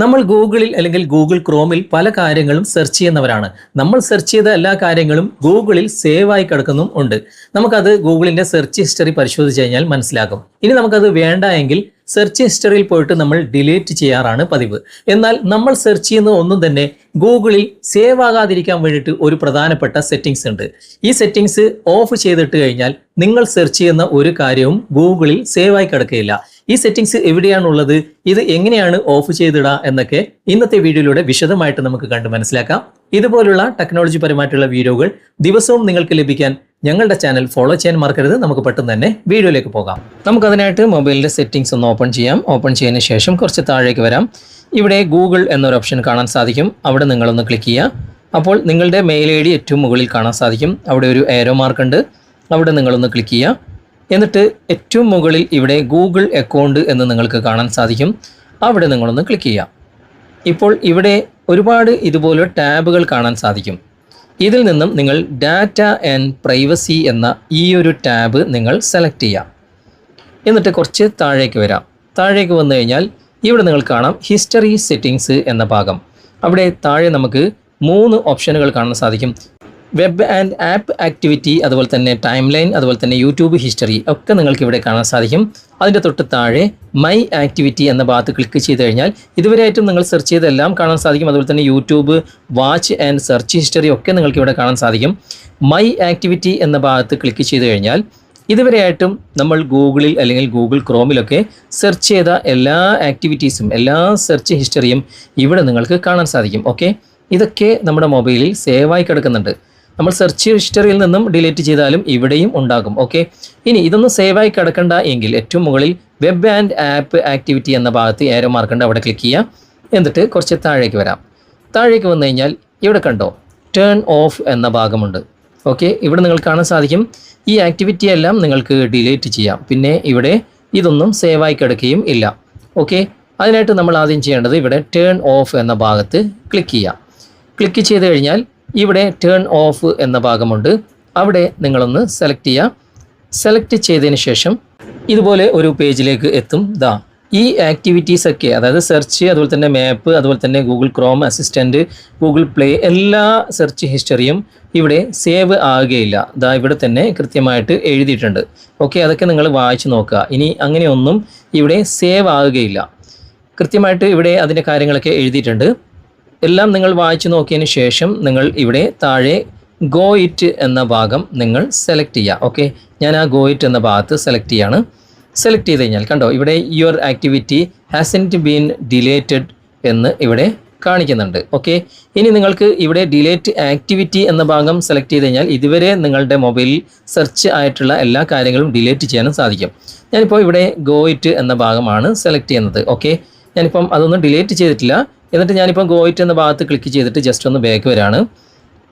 നമ്മൾ ഗൂഗിളിൽ അല്ലെങ്കിൽ ഗൂഗിൾ ക്രോമിൽ പല കാര്യങ്ങളും സെർച്ച് ചെയ്യുന്നവരാണ്. നമ്മൾ സെർച്ച് ചെയ്ത എല്ലാ കാര്യങ്ങളും ഗൂഗിളിൽ സേവ് ആയി കിടക്കുന്നും ഉണ്ട്. നമുക്കത് ഗൂഗിളിന്റെ സെർച്ച് ഹിസ്റ്ററി പരിശോധിച്ച് കഴിഞ്ഞാൽ മനസ്സിലാകും. ഇനി നമുക്കത് വേണ്ട എങ്കിൽ സെർച്ച് ഹിസ്റ്ററിയിൽ പോയിട്ട് നമ്മൾ ഡിലീറ്റ് ചെയ്യാറാണ് പതിവ്. എന്നാൽ നമ്മൾ സെർച്ച് ചെയ്യുന്ന ഒന്നും തന്നെ ഗൂഗിളിൽ സേവ് ആകാതിരിക്കാൻ വേണ്ടിയിട്ട് ഒരു പ്രധാനപ്പെട്ട സെറ്റിംഗ്സ് ഉണ്ട്. ഈ സെറ്റിംഗ്സ് ഓഫ് ചെയ്തിട്ട് കഴിഞ്ഞാൽ നിങ്ങൾ സെർച്ച് ചെയ്യുന്ന ഒരു കാര്യവും ഗൂഗിളിൽ ആയി കിടക്കുകയില്ല. ഈ സെറ്റിംഗ്സ് എവിടെയാണുള്ളത് ഇത് എങ്ങനെയാണ് ഓഫ് ചെയ്തിടുക എന്നൊക്കെ ഇന്നത്തെ വീഡിയോയിലൂടെ വിശദമായിട്ട് നമുക്ക് കണ്ട് മനസ്സിലാക്കാം. ഇതുപോലുള്ള ടെക്നോളജി പരമായിട്ടുള്ള വീഡിയോകൾ ദിവസവും നിങ്ങൾക്ക് ലഭിക്കാൻ ഞങ്ങളുടെ ചാനൽ ഫോളോ ചെയ്യാൻ മറക്കരുത്. നമുക്ക് പെട്ടെന്ന് തന്നെ വീഡിയോയിലേക്ക് പോകാം. നമുക്കതിനായിട്ട് മൊബൈലിന്റെ സെറ്റിംഗ്സ് ഒന്ന് ഓപ്പൺ ചെയ്യാം. ഓപ്പൺ ചെയ്തതിന് ശേഷം കുറച്ച് താഴേക്ക് വരാം. ഇവിടെ ഗൂഗിൾ എന്നൊരു ഓപ്ഷൻ കാണാൻ സാധിക്കും. അവിടെ നിങ്ങളൊന്ന് ക്ലിക്ക് ചെയ്യുക. അപ്പോൾ നിങ്ങളുടെ മെയിൽ ഐ ഡി ഏറ്റവും മുകളിൽ കാണാൻ സാധിക്കും. അവിടെ ഒരു ഏരോ മാർക്ക് ഉണ്ട്. അവിടെ നിങ്ങളൊന്ന് ക്ലിക്ക് ചെയ്യുക. എന്നിട്ട് ഏറ്റവും മുകളിൽ ഇവിടെ ഗൂഗിൾ അക്കൗണ്ട് എന്ന് നിങ്ങൾക്ക് കാണാൻ സാധിക്കും. അവിടെ നിങ്ങളൊന്ന് ക്ലിക്ക് ചെയ്യുക. ഇപ്പോൾ ഇവിടെ ഒരുപാട് ഇതുപോലെ ടാബുകൾ കാണാൻ സാധിക്കും. ഇതിൽ നിന്നും നിങ്ങൾ ഡാറ്റ ആൻഡ് പ്രൈവസി എന്ന ഈ ഒരു ടാബ് നിങ്ങൾ സെലക്ട് ചെയ്യാം. എന്നിട്ട് കുറച്ച് താഴേക്ക് വരാം. താഴേക്ക് വന്നു കഴിഞ്ഞാൽ ഇവിടെ നിങ്ങൾ കാണാം ഹിസ്റ്ററി സെറ്റിങ്സ് എന്ന ഭാഗം. അവിടെ താഴെ നമുക്ക് മൂന്ന് ഓപ്ഷനുകൾ കാണാൻ സാധിക്കും. വെബ് ആൻഡ് ആപ്പ് ആക്ടിവിറ്റി അതുപോലെ തന്നെ ടൈം ലൈൻ അതുപോലെ തന്നെ യൂട്യൂബ് ഹിസ്റ്ററി ഒക്കെ നിങ്ങൾക്ക് ഇവിടെ കാണാൻ സാധിക്കും. അതിന്റെ തൊട്ട് താഴെ മൈ ആക്ടിവിറ്റി എന്ന ഭാഗത്ത് ക്ലിക്ക് ചെയ്ത് കഴിഞ്ഞാൽ ഇതുവരെയായിട്ടും നിങ്ങൾ സെർച്ച് ചെയ്തെല്ലാം കാണാൻ സാധിക്കും. അതുപോലെ തന്നെ YouTube watch and search history ഒക്കെ നിങ്ങൾക്ക് ഇവിടെ കാണാൻ സാധിക്കും. മൈ ആക്ടിവിറ്റി എന്ന ഭാഗത്ത് ക്ലിക്ക് ചെയ്ത് കഴിഞ്ഞാൽ ഇതുവരെയായിട്ടും നമ്മൾ ഗൂഗിളിൽ അല്ലെങ്കിൽ ഗൂഗിൾ ക്രോമിലൊക്കെ സെർച്ച് ചെയ്ത എല്ലാ ആക്ടിവിറ്റീസും എല്ലാ സെർച്ച് ഹിസ്റ്ററിയും ഇവിടെ നിങ്ങൾക്ക് കാണാൻ സാധിക്കും. ഓക്കെ ഇതൊക്കെ നമ്മുടെ മൊബൈലിൽ സേവായി കിടക്കുന്നുണ്ട്. നമ്മൾ സെർച്ച് ഹിസ്റ്ററിയിൽ നിന്നും ഡിലീറ്റ് ചെയ്താലും ഇവിടെയും ഉണ്ടാകും ഓക്കെ ഇനി ഇതൊന്നും സേവായി കിടക്കണ്ട എങ്കിൽ ഏറ്റവും മുകളിൽ വെബ് ആൻഡ് ആപ്പ് ആക്ടിവിറ്റി എന്ന ഭാഗത്ത് ഏരോ മാർക്കുണ്ട് അവിടെ ക്ലിക്ക് ചെയ്യുക എന്നിട്ട് കുറച്ച് താഴേക്ക് വരാം. താഴേക്ക് വന്നു കഴിഞ്ഞാൽ ഇവിടെ കണ്ടോ ടേൺ ഓഫ് എന്ന ഭാഗമുണ്ട് ഓക്കെ ഇവിടെ നിങ്ങൾ കാണാൻ സാധിക്കും ഈ ആക്ടിവിറ്റി എല്ലാം നിങ്ങൾക്ക് ഡിലീറ്റ് ചെയ്യാം. പിന്നെ ഇവിടെ ഇതൊന്നും സേവായി കിടക്കുകയും ഇല്ല ഓക്കെ അതിനായിട്ട് നമ്മൾ ആദ്യം ചെയ്യേണ്ടത് ഇവിടെ ടേൺ ഓഫ് എന്ന ഭാഗത്ത് ക്ലിക്ക് ചെയ്യാം. ക്ലിക്ക് ചെയ്ത് കഴിഞ്ഞാൽ ഇവിടെ ടേൺ ഓഫ് എന്ന ഭാഗമുണ്ട്. അവിടെ നിങ്ങളൊന്ന് സെലക്ട് ചെയ്യുക സെലക്ട് ചെയ്തതിന് ശേഷം ഇതുപോലെ ഒരു പേജിലേക്ക് എത്തും. ദാ ഈ ആക്ടിവിറ്റീസ് ഒക്കെ അതായത് സെർച്ച് അതുപോലെ തന്നെ മാപ്പ് അതുപോലെ തന്നെ Google Chrome assistant Google play എല്ലാ സെർച്ച് ഹിസ്റ്ററിയും ഇവിടെ സേവ് ആകുകയില്ല. ഇതാ ഇവിടെ തന്നെ കൃത്യമായിട്ട് എഴുതിയിട്ടുണ്ട്. ഓക്കെ അതൊക്കെ നിങ്ങൾ വായിച്ച് നോക്കുക. ഇനി അങ്ങനെയൊന്നും ഇവിടെ സേവ് ആകുകയില്ല. കൃത്യമായിട്ട് ഇവിടെ അതിന്റെ കാര്യങ്ങളൊക്കെ എഴുതിയിട്ടുണ്ട്. എല്ലാം നിങ്ങൾ വായിച്ചു നോക്കിയതിന് ശേഷം നിങ്ങൾ ഇവിടെ താഴെ ഗോ ഇറ്റ് എന്ന ഭാഗം നിങ്ങൾ സെലക്ട് ചെയ്യുക ഓക്കെ ഞാൻ ആ ഗോ ഇറ്റ് എന്ന ഭാഗത്ത് സെലക്ട് ചെയ്യാണ്. സെലക്ട് ചെയ്ത് കഴിഞ്ഞാൽ കണ്ടോ ഇവിടെ your activity hasn't been deleted എന്ന് ഇവിടെ കാണിക്കുന്നുണ്ട്. ഓക്കെ ഇനി നിങ്ങൾക്ക് ഇവിടെ ഡിലേറ്റ് ആക്ടിവിറ്റി എന്ന ഭാഗം സെലക്ട് ചെയ്ത് കഴിഞ്ഞാൽ ഇതുവരെ നിങ്ങളുടെ മൊബൈലിൽ സെർച്ച് ആയിട്ടുള്ള എല്ലാ കാര്യങ്ങളും ഡിലേറ്റ് ചെയ്യാനും സാധിക്കും. ഞാനിപ്പോൾ ഇവിടെ ഗോ ഇറ്റ് എന്ന ഭാഗമാണ് സെലക്ട് ചെയ്യുന്നത്. ഓക്കെ ഞാനിപ്പം അതൊന്നും ഡിലേറ്റ് ചെയ്തിട്ടില്ല. എന്നിട്ട് ഞാനിപ്പം ഗോയിറ്റ് എന്ന ഭാഗത്ത് ക്ലിക്ക് ചെയ്തിട്ട് ജസ്റ്റ് ഒന്ന് ബാക്ക് വരാണ്.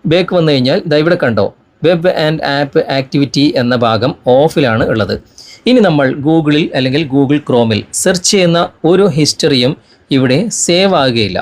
ബാക്ക് വന്നു കഴിഞ്ഞാൽ ദാ ഇവിടെ കണ്ടോ വെബ് ആൻഡ് ആപ്പ് ആക്ടിവിറ്റി എന്ന ഭാഗം ഓഫിലാണ് ഉള്ളത്. ഇനി നമ്മൾ ഗൂഗിളിൽ അല്ലെങ്കിൽ ഗൂഗിൾ ക്രോമിൽ സെർച്ച് ചെയ്യുന്ന ഒരു ഹിസ്റ്ററിയും ഇവിടെ സേവ് ആകുകയില്ല.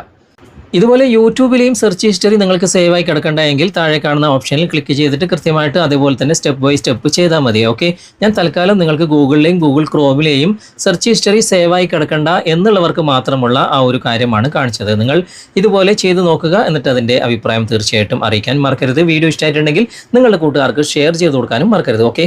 ഇതുപോലെ യൂട്യൂബിലെയും സെർച്ച് ഹിസ്റ്ററി നിങ്ങൾക്ക് സേവ് ആയി കിടക്കേണ്ടതെങ്കിൽ താഴെ കാണുന്ന ഓപ്ഷനിൽ ക്ലിക്ക് ചെയ്തിട്ട് കൃത്യമായിട്ട് അതേപോലെ തന്നെ സ്റ്റെപ്പ് ബൈ സ്റ്റെപ്പ് ചെയ്താൽ മതി ഓക്കെ ഞാൻ തൽക്കാലം നിങ്ങൾക്ക് ഗൂഗിളിലെയും ഗൂഗിൾ ക്രോമിലെയും സെർച്ച് ഹിസ്റ്ററി സേവ് ആയി കിടക്കണ്ട എന്നുള്ളവർക്ക് മാത്രമുള്ള ആ ഒരു കാര്യമാണ് കാണിച്ചത്. നിങ്ങൾ ഇതുപോലെ ചെയ്ത് നോക്കുക എന്നിട്ട് അതിന്റെ അഭിപ്രായം തീർച്ചയായിട്ടും അറിയിക്കാൻ മറക്കരുത്. വീഡിയോ ഇഷ്ടമായിട്ടുണ്ടെങ്കിൽ നിങ്ങളുടെ കൂട്ടുകാർക്ക് ഷെയർ ചെയ്ത് കൊടുക്കാനും മറക്കരുത് ഓക്കെ